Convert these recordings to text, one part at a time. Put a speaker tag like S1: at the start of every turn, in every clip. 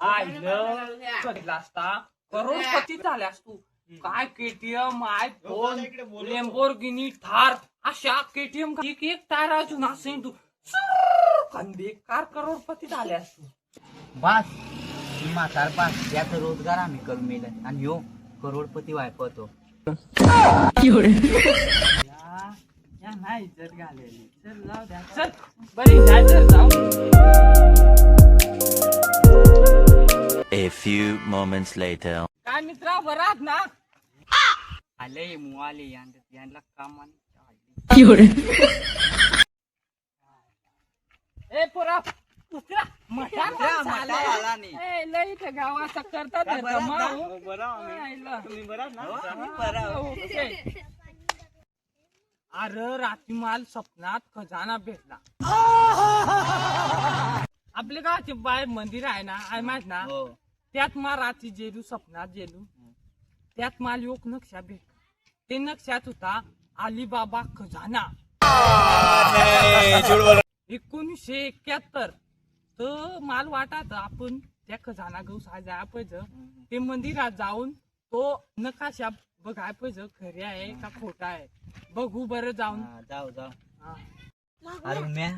S1: आईलं असता. करोडपती झाल्यास तू. काय KTM iPhone Lamborghini Thar अशा केटीएम एक एक टायर अजून असेल तू. कंदे कार करोडपती झाल्यास तू.
S2: बास. ही म्हातार बास. याचा रोजगार आम्ही करून मिळत आणि ह्यो करोडपती वायपतो
S1: या या नाही घालेली. चल जाऊ द्या. चल बरी जाऊ.
S3: A few moments later.
S1: काय मित्रा बरात ना
S2: आले मुआले यांना काम
S1: ए पोरा.
S2: आला नाही.
S1: ए, लई इथं गावाचा करतात हे
S2: बरं
S1: जमा,
S2: ना?
S1: हो. ओके. अरे रात्री माल स्वप्नात खजाना भेटला आपले गावचे बाय मंदिर आहे ना आहे माहीत ना
S2: हो
S1: त्यात मा रात्री जेलू स्वप्नात जेलू. त्यात माल योग नक्षा भेटला ते नक्षात होता अलिबाबा खजाना. एकोणीसशे एक्क्याहत्तर तर माल वाटात आपण त्या खजाना घेऊ जाय पाहिजे ते मंदिरात जाऊन तो नकाशा बघाय पाहिजे खरे आहे का खोटा आहे? बघू बरं जाऊन.
S2: हा, जाऊ जाऊ.
S1: हा.
S2: अरे म्या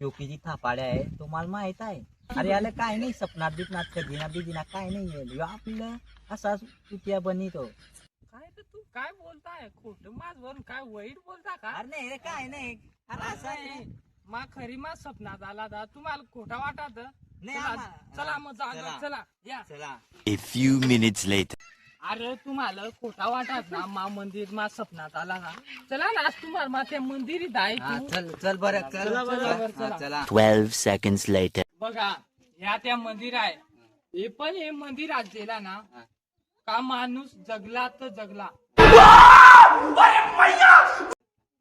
S2: योकीची थापाड्या आहे तुम्हाला माहीत आहे. अरे याला काय नाही सपनात बिपनात कधीना बिदीना काय नाही येईल ह्यो आपलं असा तुट्या बनितो
S1: काय तर तू काय बोलताय खोट माझ वरून काय वाईट बोलता का
S2: अरे नाही रे काय नाही अरे असं आहे.
S1: नाही. मा खरी मा सपनात आला दा तुम्हाला खोटा वाटत
S2: नाही,
S1: चला मग
S2: चला.
S1: चला या
S2: चला
S3: A few minutes later.
S1: अरे तुम्हाला खोटा वाटत ना मा मंदिर मा सपनात आला ना चला ना आज तुम्हाला मा त्या मंदिरी
S2: हा,
S1: जायचं
S2: चल चल बरं चल
S1: चला बरं. बरं,
S2: हा,
S1: चला.
S2: चला
S3: 12 seconds later.
S1: बघा ह्या त्या मंदिर आहे. हे पण हे मंदिरात गेला ना. का माणूस जगला तर जगला.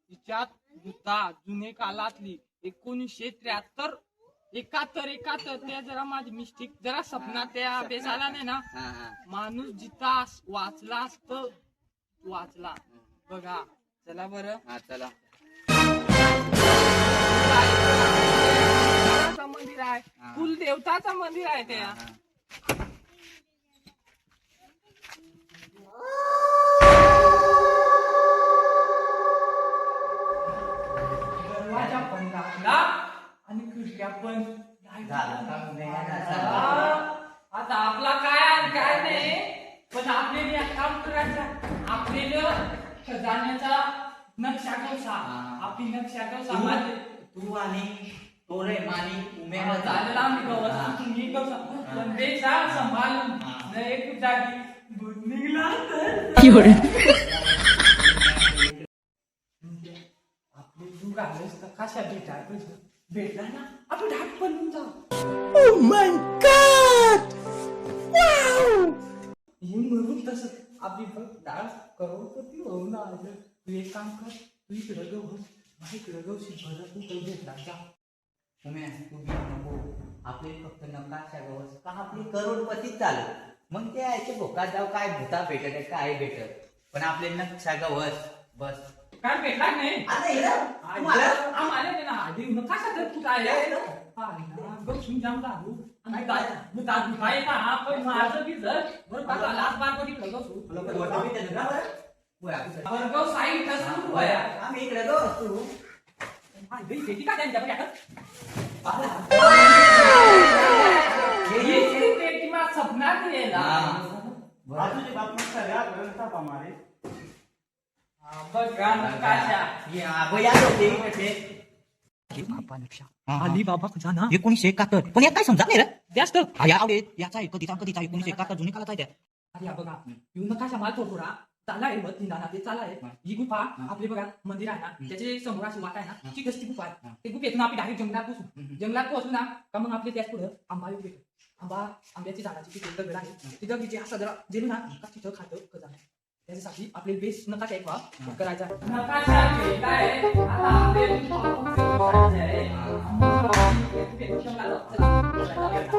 S1: तिच्यात होता जुने काळातली एकोणीसशे त्र्याहत्तर एकाहत्तर एकाहत्तर त्या जरा माझी मिस्टेक जरा सपनात त्या बेस आला नाही ना. माणूस जिता वाचला असत वाचला. बघा. चला बरं.
S2: हा चला.
S1: मंदिर आहे. कुलदेवताचं मंदिर आहे पण घातला आणि पण. हा. आता आपला काय आणि काय नाही. पण आपल्याला एक काम करायचं. आपल्याला खजान्याचा नक्षा कसा
S2: हा.
S1: आपली नक्षा कसा
S2: तू- तू आणि तोरे मानी उमे
S1: झालेला आम्ही गवत तुम्ही कसा पण बेसा सांभाळून एक जागी दूध निघला तर आपले तू घालस तर कशा भेटाय पाहिजे भेटला ना आपण ढाक बनवून जाऊ. हे म्हणून तसं आपली डान्स होऊन आलं. तू एक काम कर तू इकडं गवस माझ्या इकडं गवशी भरत तू काही भेटला जा
S2: उमे तू नको आपले फक्त नकाशा गवस का आपली करोडपती चालू? मग ते यायचे भोकात जाऊ काय भूता भेटत आहे काय भेटत? पण आपले नक्षा गवस बस.
S1: काय भेटला नाही?
S2: आता इकडं तुम्हाला?
S1: आम्हाला ते ना आधी काय आहे? हा ना, गवसून जाम दारू. आणि काय मग दारू काय का हा पण माझं बी जर बरं पाहता लास्ट बार कधी इकडं गवसू बरं गव साई कसं तू आहे.
S2: आम्ही इकडे गवस तू
S1: घरी भेटी का त्यांच्या बघा ती पेटी मा सपनात येला हा, बघा नकाशा
S2: या, बया होते इकडे.
S1: अलिबाबा खजाना
S2: एकोणीसशे एकाहत्तर पण या काय समजा नाही रे
S1: जास्त
S2: हा, या आवडे याचा कधीचा कधीचा एकोणीसशे एकाहत्तर जुनी कालाचा आहे त्या.
S1: अरे हा बघा येऊ नकाशा माल थोडा चाला आहे मग तीन ते चाला आहे ही गुफा आपली बघा मंदिर आहे ना त्याचे समोर अशी वाट आहे ना ती कशी गुफा आहे. ते गुफेतून आपली डायरेक्ट जंगलात पोहोचू जंगलात पोहोचू ना का मग आपले त्याच पुढं आंबा येऊ आंबा आंब्याची झाडाची तिथे दगड आहे. ती दगडीची असं जरा जेलू ना का तिथं खातं आहे. त्याच्यासाठी आपले बेस नकाशा एक व्हा करायचा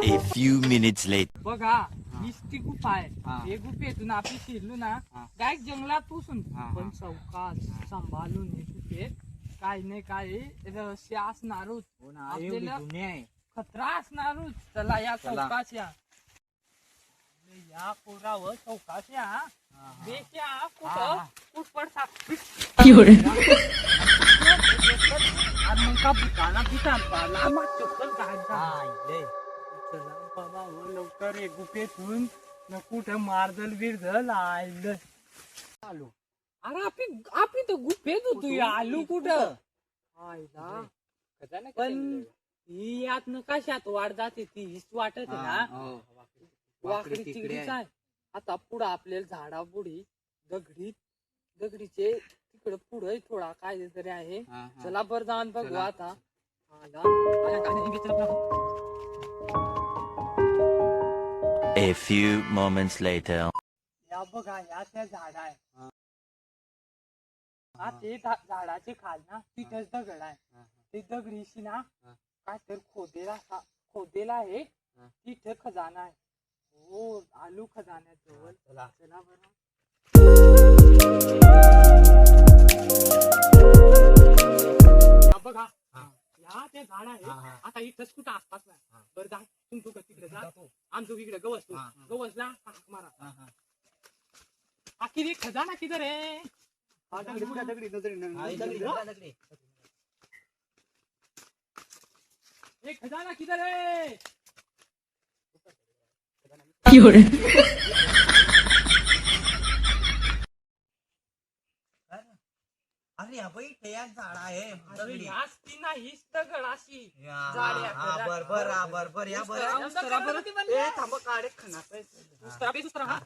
S3: A few minutes later.
S1: बघा हीच ती गुफा आहे.
S2: हा.
S1: गुफेतून आपली शिरलो ना. डायरेक्ट जंगलात पोसून.
S2: हा,
S1: पण. चौकात सांभाळून हे गुफेत काही नाही काही रहस्य असणारच.
S2: हो ना, एवढी
S1: आपल्याला
S2: जुनी आहे.
S1: खतरा असणारच. चला या
S2: चला.
S1: चौकात या. या पोरावर चौकाशा
S2: हा.
S1: चप्पल घालता
S2: हा, लय.
S1: चला बाबा हो लवकर एक गुफेतून न कुठं मारदल बिरदल आलं. आलो. अरे आपण आपण तर गुफेत होतो आलो कुठं? आयला पण ही यात न कशात वाढ जाते ती? हीच वाटत आहे
S2: हा,
S1: ना.
S2: हो.
S1: वाकडी
S2: तिकडे
S1: तिकडीच
S2: आहे.
S1: आहे आता पुढं आपल्याला झाडा बुडी दगडी दगडीचे तिकडं पुढे थोडा काय तरी आहे.
S2: हा, हा.
S1: चला बर जाऊन बघू. आता. आला. नाही? इथे
S3: A few moments later.
S1: या बघा या त्या झाड आहे
S2: हा.
S1: हा ते झा- झाडाचे खाल ना तिथेच दगड आहे
S2: हा.
S1: ते दगडीशी ना
S2: हा.
S1: काय तर खोदेला असा- खोदेला आहे
S2: हा.
S1: तिथे खजाना आहे हो आलू खजान्यात जवळ
S2: चला.
S1: चला बरं या बघा
S2: हा.
S1: या ते झाड आहे
S2: हा, हा.
S1: आता इथंच कुठं आसपास नाही
S2: हा.
S1: बरं जा तुम तू तिकडे जा
S2: जातो.
S1: आमचं इकडे गवस तू
S2: हा, हा.
S1: गवसला हाक मारा
S2: हा, हा.
S1: आखिर एक खजाना किधर है
S2: हा, दगडी, दगडी, दगडी, दगडी, दगडी.
S1: ये खजाना किधर है
S4: 有人，
S2: अरे अभय ते एक झाड आहे दगडी.
S1: याच ती नाहीच दगड अशी
S2: या,
S1: झाड आहे,
S2: हा,
S1: झाड.
S2: बर बर हा, बर बर या बर
S1: उस्तरा, उस्तरा बरं. ए, थांब, काढे खणाचं आहे. उस्तरा बे, उस्तरा, हा.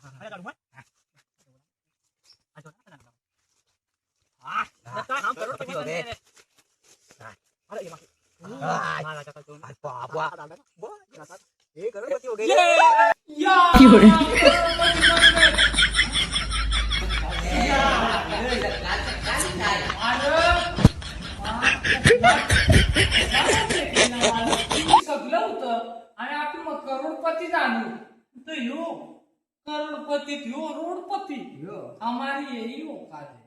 S1: आता थांब, करोड
S2: किती होते?
S1: अरे, ये मागे.
S2: अरे बाबा. हे गणपती वगैरे.
S1: ये!
S4: 有人，
S1: सगळं होतं आणि आपण मग करोडपती जाणू तर ह्यो करोडपती ह्यो रोडपती
S2: यो.
S1: हमारी यही औकात है